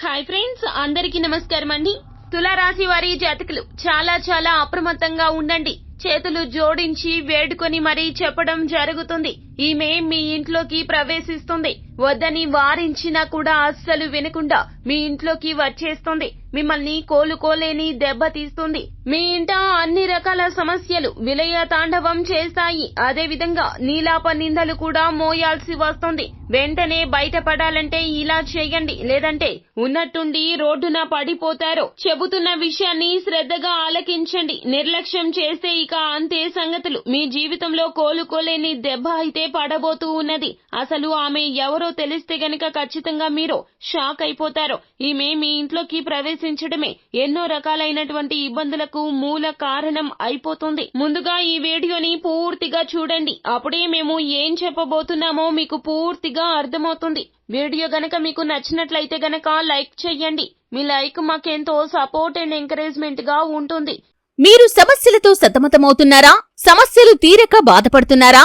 Hi friends అందరికీ నమస్కారం అండి తులారాశి వారి జాతకులు చాలా చాలా అప్రమత్తంగా ఉండండి. చేతులు జోడించి వేడుకొని మరీ చెప్పడం జరుగుతుంది. ఈమె మీ ఇంట్లోకి ప్రవేశిస్తుంది. వద్దని వారించినా కూడా అస్సలు వినకుండా మీ ఇంట్లోకి వచ్చేస్తుంది. మిమ్మల్ని కోలుకోలేని దెబ్బ తీస్తుంది. మీ ఇంట అన్ని రకాల సమస్యలు విలయ తాండవం చేస్తాయి. అదే విధంగా నీలాప నిందలు కూడా మోయాల్సి వస్తుంది. వెంటనే బయటపడాలంటే ఇలా చేయండి. లేదంటే ఉన్నట్టుండి రోడ్డున పడిపోతారో. చెబుతున్న విషయాన్ని శ్రద్ధగా ఆలకించండి. నిర్లక్ష్యం చేస్తే ఇక అంతే సంగతులు. మీ జీవితంలో కోలుకోలేని దెబ్బ అయితే పడబోతూ ఉన్నది. అసలు ఆమె ఎవరో తెలిస్తే గనక ఖచ్చితంగా మీరు షాక్ అయిపోతారు. ఈమె మీ ఇంట్లోకి ప్రవేశించడమే. ఎన్నో రకాలైనటువంటి ఇబ్బందులకు మూల కారణం అయిపోతుంది. ముందుగా ఈ వీడియోని పూర్తిగా చూడండి. అప్పుడే మేము ఏం చెప్పబోతున్నామో మీకు పూర్తిగా అర్థమవుతుంది. వీడియో గనక మీకు నచ్చినట్లయితే గనక లైక్ చెయ్యండి మీ లైక్ మాకెంతో సపోర్ట్ అండ్ ఎంకరేజ్మెంట్గా ఉంటుంది. మీరు సమస్యలతో సతమతమవుతున్నారా? సమస్యలు తీరక బాధపడుతున్నారా?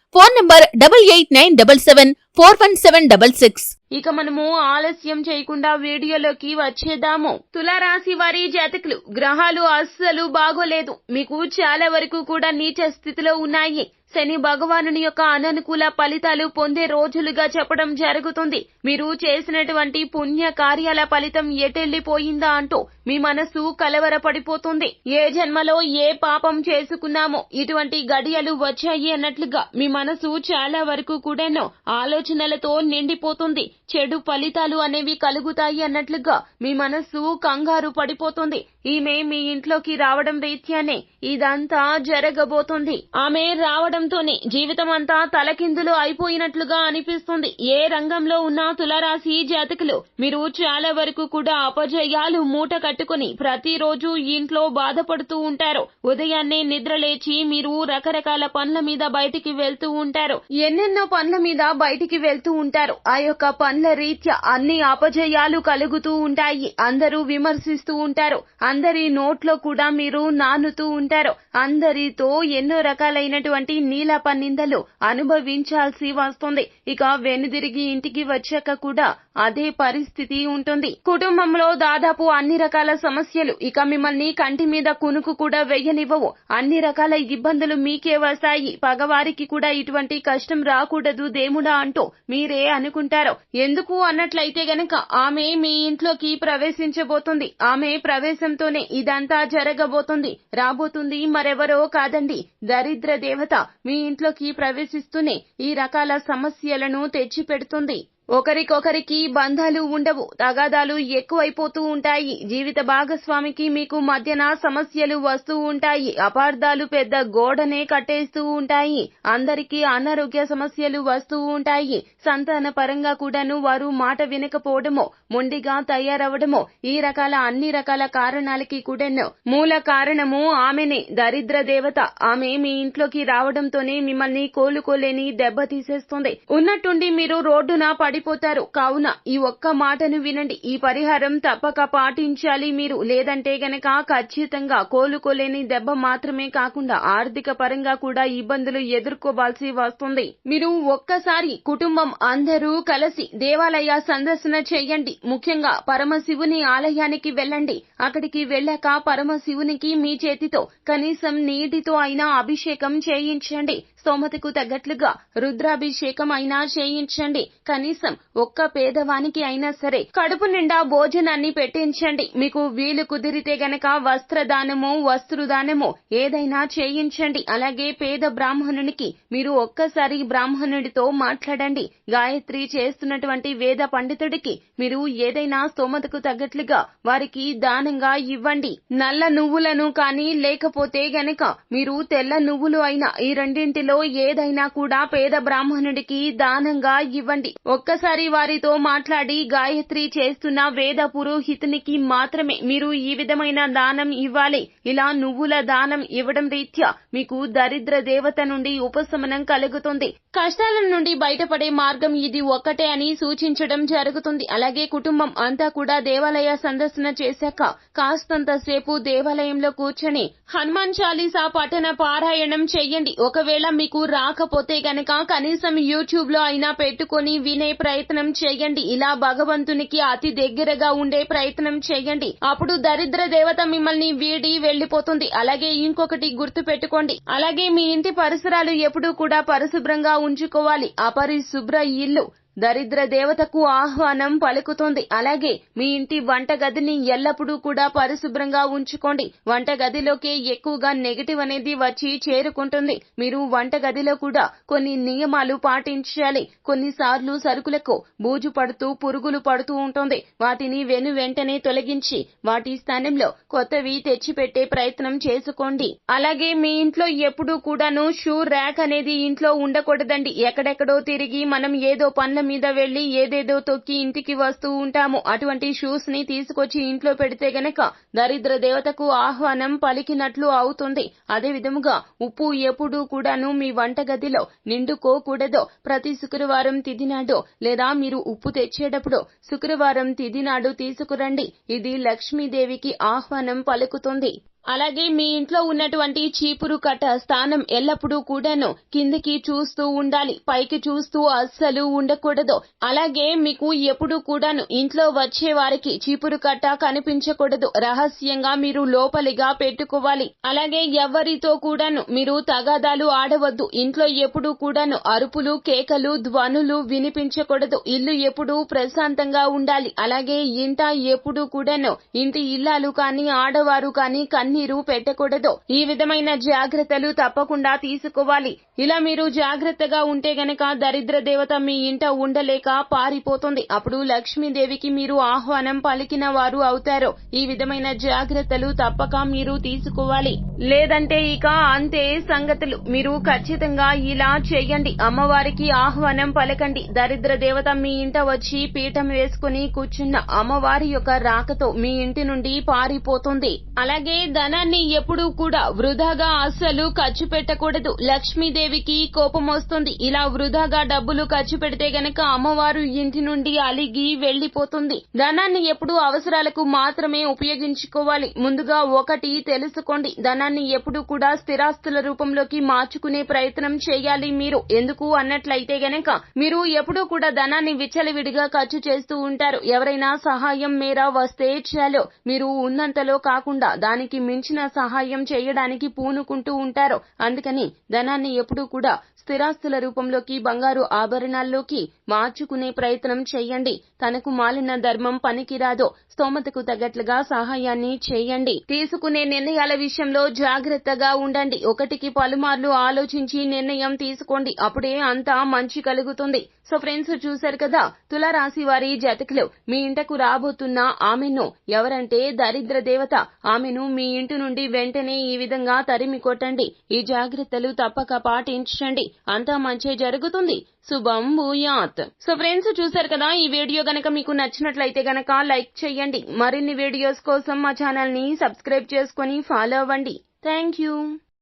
Phone number double eight nine double seven four one seven double six. ఇక మనము ఆలస్యం చేయకుండా వీడియోలోకి వచ్చేద్దాము. తులారాశి వారి జాతకులు గ్రహాలు అస్సలు బాగోలేదు. మీకు చాలా వరకు కూడా నీచ స్థితిలో ఉన్నాయి. శని భగవానుని యొక్క అననుకూల ఫలితాలు పొందే రోజులుగా చెప్పడం జరుగుతుంది. మీరు చేసినటువంటి పుణ్య కార్యాల ఫలితం ఎటెళ్ళిపోయిందా అంటూ మీ మనసు కలవరపడిపోతుంది. ఏ జన్మలో ఏ పాపం చేసుకున్నామో ఇటువంటి గడియలు వచ్చాయి అన్నట్లుగా మీ మనసు చాలా వరకు కూడాను ఆలోచనలతో నిండిపోతుంది. చెడు ఫలితాలు అనేవి కలుగుతాయి అన్నట్లుగా మీ మనసు కంగారు పడిపోతుంది. ఈమె మీ ఇంట్లోకి రావడం రీత్యానే ఇదంతా జరగబోతుంది. ఆమె రావడం జీవితం అంతా తలకిందులు అయిపోయినట్లుగా అనిపిస్తుంది. ఏ రంగంలో ఉన్న తులారాశి జాతకులు మీరు చాలా వరకు కూడా అపజయాలు మూట కట్టుకుని ప్రతిరోజు ఇంట్లో బాధపడుతూ ఉంటారు. ఉదయాన్నే నిద్ర లేచి మీరు రకరకాల పనుల మీద బయటికి వెళ్తూ ఉంటారు. ఎన్నెన్నో పనుల మీద బయటికి వెళ్తూ ఉంటారు. ఆ యొక్క పనుల రీత్యా అన్ని అపజయాలు కలుగుతూ ఉంటాయి. అందరూ విమర్శిస్తూ ఉంటారు. అందరి నోట్లో కూడా మీరు నానుతూ ఉంటారు. అందరితో ఎన్నో రకాలైనటువంటి నీలాప నిందలు అనుభవించాల్సి వస్తుంది. ఇక వెనుదిరిగి ఇంటికి వచ్చాక కూడా అదే పరిస్థితి ఉంటుంది. కుటుంబంలో దాదాపు అన్ని రకాల సమస్యలు ఇక మిమ్మల్ని కంటి మీద కునుకు కూడా వెయ్యనివ్వవు అన్ని రకాల ఇబ్బందులు మీకే వస్తాయి. పగవారికి కూడా ఇటువంటి కష్టం రాకూడదు దేముడా అంటూ మీరే అనుకుంటారు. ఎందుకు అన్నట్లయితే గనక ఆమె మీ ఇంట్లోకి ప్రవేశించబోతుంది. ఆమె ప్రవేశంతోనే ఇదంతా జరగబోతుంది. రాబోతుంది మరెవరో కాదండి. దరిద్ర దేవత మీ ఇంట్లోకి ప్రవేశిస్తూనే ఈ రకాల సమస్యలను తెచ్చిపెడుతుంది. ఒకరికొకరికి బంధాలు ఉండవు తగాదాలు ఎక్కువైపోతూ ఉంటాయి. జీవిత భాగస్వామికి మీకు మధ్యన సమస్యలు వస్తూ ఉంటాయి. అపార్థాలు పెద్ద గోడనే కట్టేస్తూ ఉంటాయి. అందరికీ అనారోగ్య సమస్యలు వస్తూ ఉంటాయి. సంతాన పరంగా కూడాను వారు మాట వినకపోవడమో మొండిగా తయారవడమో ఈ రకాల అన్ని రకాల కారణాలకి కూడాను మూల కారణము ఆమెనే దరిద్ర దేవత. ఆమె మీ ఇంట్లోకి రావడంతోనే మిమ్మల్ని కోలుకోలేని దెబ్బ తీసేస్తుంది. ఉన్నట్టుండి మీరు రోడ్డున పడి పడిపోతారు. కావున ఈ ఒక్క మాటను వినండి. ఈ పరిహారం తప్పక పాటించాలి మీరు. లేదంటే గనక ఖచ్చితంగా కోలుకోలేని దెబ్బ మాత్రమే కాకుండా ఆర్థిక పరంగా కూడా ఇబ్బందులు ఎదుర్కోవాల్సి వస్తుంది. మీరు ఒక్కసారి కుటుంబం అందరూ కలిసి దేవాలయ సందర్శన చేయండి. ముఖ్యంగా పరమశివుని ఆలయానికి వెళ్ళండి. అక్కడికి వెళ్ళాక పరమశివునికి మీ చేతితో కనీసం నీటితో అయినా అభిషేకం చేయించండి. స్తోమతకు తగ్గట్లుగా రుద్రాభిషేకం అయినా చేయించండి. కనీసం ఒక్క పేదవానికి అయినా సరే కడుపు నిండా భోజనాన్ని పెట్టించండి. మీకు వీలు కుదిరితే గనక వస్త్రదానము వస్త్రుదానము ఏదైనా చేయించండి. అలాగే పేద బ్రాహ్మణునికి మీరు ఒక్కసారి బ్రాహ్మణుడితో మాట్లాడండి. గాయత్రి చేస్తున్నటువంటి వేద పండితుడికి మీరు ఏదైనా స్తోమతకు తగ్గట్లుగా వారికి దానంగా ఇవ్వండి. నల్ల నువ్వులను కానీ లేకపోతే గనక మీరు తెల్ల నువ్వులు అయినా ఈ రెండింటిలో ఏదైనా కూడా పేద బ్రాహ్మణుడికి దానంగా ఇవ్వండి. ఒక్కసారి వారితో మాట్లాడి గాయత్రి చేస్తున్న వేద పురోహితునికి మాత్రమే మీరు ఈ విధమైన దానం ఇవ్వాలి. ఇలా నువ్వుల దానం ఇవ్వడం రీత్యా మీకు దరిద్ర దేవత నుండి ఉపశమనం కలుగుతుంది. కష్టాల నుండి బయటపడే మార్గం ఇది ఒక్కటే అని సూచించడం జరుగుతుంది. అలాగే కుటుంబం అంతా కూడా దేవాలయ సందర్శన చేశాక కాస్తంత సేపు దేవాలయంలో కూర్చొని హనుమాన్ చాలీసా పఠన పారాయణం చెయ్యండి ఒకవేళ మీకు రాకపోతే గనక కనీసం యూట్యూబ్లో అయినా పెట్టుకొని వినే ప్రయత్నం చేయండి. ఇలా భగవంతునికి అతి దగ్గరగా ఉండే ప్రయత్నం చేయండి. అప్పుడు దరిద్ర దేవత మిమ్మల్ని వీడి వెళ్ళిపోతుంది అలాగే ఇంకొకటి గుర్తు పెట్టుకోండి అలాగే మీ ఇంటి పరిసరాలు ఎప్పుడూ కూడా పరిశుభ్రంగా ఉంచుకోవాలి. అపరిశుభ్ర ఇల్లు. దరిద్ర దేవతకు ఆహ్వానం పలుకుతుంది. అలాగే మీ ఇంటి వంటగదిని ఎల్లప్పుడూ కూడా పరిశుభ్రంగా ఉంచుకోండి. వంటగదిలోకి ఎక్కువగా నెగటివ్ అనేది వచ్చి చేరుకుంటుంది. మీరు వంటగదిలో కూడా కొన్ని నియమాలు పాటించాలి. కొన్నిసార్లు సరుకులకు బూజు పడుతూ పురుగులు పడుతూ ఉంటుంది. వాటిని వెను వెంటనే తొలగించి వాటి స్థానంలో కొత్తవి తెచ్చిపెట్టే ప్రయత్నం చేసుకోండి. అలాగే మీ ఇంట్లో ఎప్పుడూ కూడాను షూ ర్యాక్ అనేది ఇంట్లో ఉండకూడదండి. ఎక్కడెక్కడో తిరిగి మనం ఏదో పనుల మీద వెళ్ళి ఏదేదో తొక్కి ఇంటికి వస్తూ ఉంటాము. అటువంటి షూస్ని తీసుకొచ్చి ఇంట్లో పెడితే గనక దరిద్ర దేవతకు ఆహ్వానం పలికినట్లు అవుతుంది. అదే విధముగా ఉప్పు ఎప్పుడూ కూడాను మీ వంటగదిలో నిండుకోకూడదు ప్రతి శుక్రవారం తిదినాడు లేదా మీరు ఉప్పు తెచ్చేటప్పుడు శుక్రవారం తిదినాడు తీసుకురండి. ఇది లక్ష్మీదేవికి ఆహ్వానం పలుకుతుంది. అలాగే మీ ఇంట్లో ఉన్నటువంటి చీపురు కట్ట స్థానం ఎల్లప్పుడూ కూడాను కిందికి చూస్తూ ఉండాలి పైకి చూస్తూ అస్సలు ఉండకూడదు. అలాగే మీకు ఎప్పుడు కూడాను ఇంట్లో వచ్చే వారికి చీపురు కట్ట కనిపించకూడదు. రహస్యంగా మీరు లోపలిగా పెట్టుకోవాలి. అలాగే ఎవరితో కూడాను మీరు తగాదాలు ఆడవద్దు. ఇంట్లో ఎప్పుడు కూడాను అరుపులు కేకలు ధ్వనులు వినిపించకూడదు. ఇల్లు ఎప్పుడు ప్రశాంతంగా ఉండాలి. అలాగే ఇంట ఎప్పుడు కూడాను ఇంటి ఇల్లాలు కానీ ఆడవారు కానీ కన్నీరు పెట్టకూడదు ఈ విధమైన జాగ్రత్తలు తప్పకుండా తీసుకోవాలి. ఇలా మీరు జాగ్రత్తగా ఉంటే గనక దరిద్ర దేవత మీ ఇంట ఉండలేక పారిపోతుంది. అప్పుడు లక్ష్మీదేవికి మీరు ఆహ్వానం పలికిన వారు అవుతారు. ఈ విధమైన జాగ్రత్తలు తప్పక మీరు తీసుకోవాలి. లేదంటే ఇక అంతే సంగతులు. మీరు ఖచ్చితంగా ఇలా చేయండి. అమ్మవారికి ఆహ్వానం పలకండి. దరిద్ర దేవత మీ ఇంట వచ్చి పీఠం వేసుకుని కూర్చున్న అమ్మవారి యొక్క రాకతో మీ ఇంటి నుండి పారిపోతుంది. అలాగే ధనాన్ని ఎప్పుడూ కూడా వృధాగా అస్సలు ఖర్చు పెట్టకూడదు. లక్ష్మీదేవికి కోపం వస్తుంది. ఇలా వృధాగా డబ్బులు ఖర్చు పెడితే గనక అమ్మవారు ఇంటి నుండి అలిగి వెళ్ళిపోతుంది ధనాన్ని ఎప్పుడు అవసరాలకు మాత్రమే ఉపయోగించుకోవాలి. ముందుగా ఒకటి తెలుసుకోండి. ధనాన్ని ఎప్పుడూ కూడా స్థిరాస్తుల రూపంలోకి మార్చుకునే ప్రయత్నం చేయాలి మీరు. ఎందుకు అన్నట్లయితే గనక మీరు ఎప్పుడూ కూడా ధనాన్ని విచ్చలవిడిగా ఖర్చు చేస్తూ ఉంటారు. ఎవరైనా సహాయం మేర వస్తే చాలు. మీరు ఉన్నంతలో కాకుండా దానికి మించిన సహాయం చేయడానికి పూనుకుంటూ ఉంటారు. అందుకని ధనాన్ని ఎప్పుడూ కూడా స్థిరాస్తుల రూపంలోకి బంగారు ఆభరణాల్లోకి మార్చుకునే ప్రయత్నం చేయండి. తనకు మాలిన ధర్మం పనికిరాదో. స్తోమతకు తగ్గట్లుగా సహాయాన్ని చేయండి. తీసుకునే నిర్ణయాల విషయంలో జాగ్రత్తగా ఉండండి. ఒకటికి పలుమార్లు ఆలోచించి నిర్ణయం తీసుకోండి. అప్పుడే అంతా మంచి కలుగుతుంది. సో ఫ్రెండ్స్ చూశారు కదా? తులారాశి వారి జతకులు మీ ఇంటకు రాబోతున్న ఆమెను ఎవరంటే? దరిద్ర దేవత. ఆమెను మీ ఇంటి నుండి వెంటనే ఈ విధంగా తరిమి కొట్టండి. ఈ జాగ్రత్తలు తప్పక పాటించండి. అంతా మంచి జరుగుతుంది. శుభం భూయాత్. సో ఫ్రెండ్స్ చూశారు కదా ఈ వీడియో గనక మీకు నచ్చినట్లయితే గనక లైక్ చేయండి. మరిన్ని వీడియోస్ కోసం మా ఛానల్ని సబ్స్క్రైబ్ చేసుకుని ఫాలో అవ్వండి. Thank you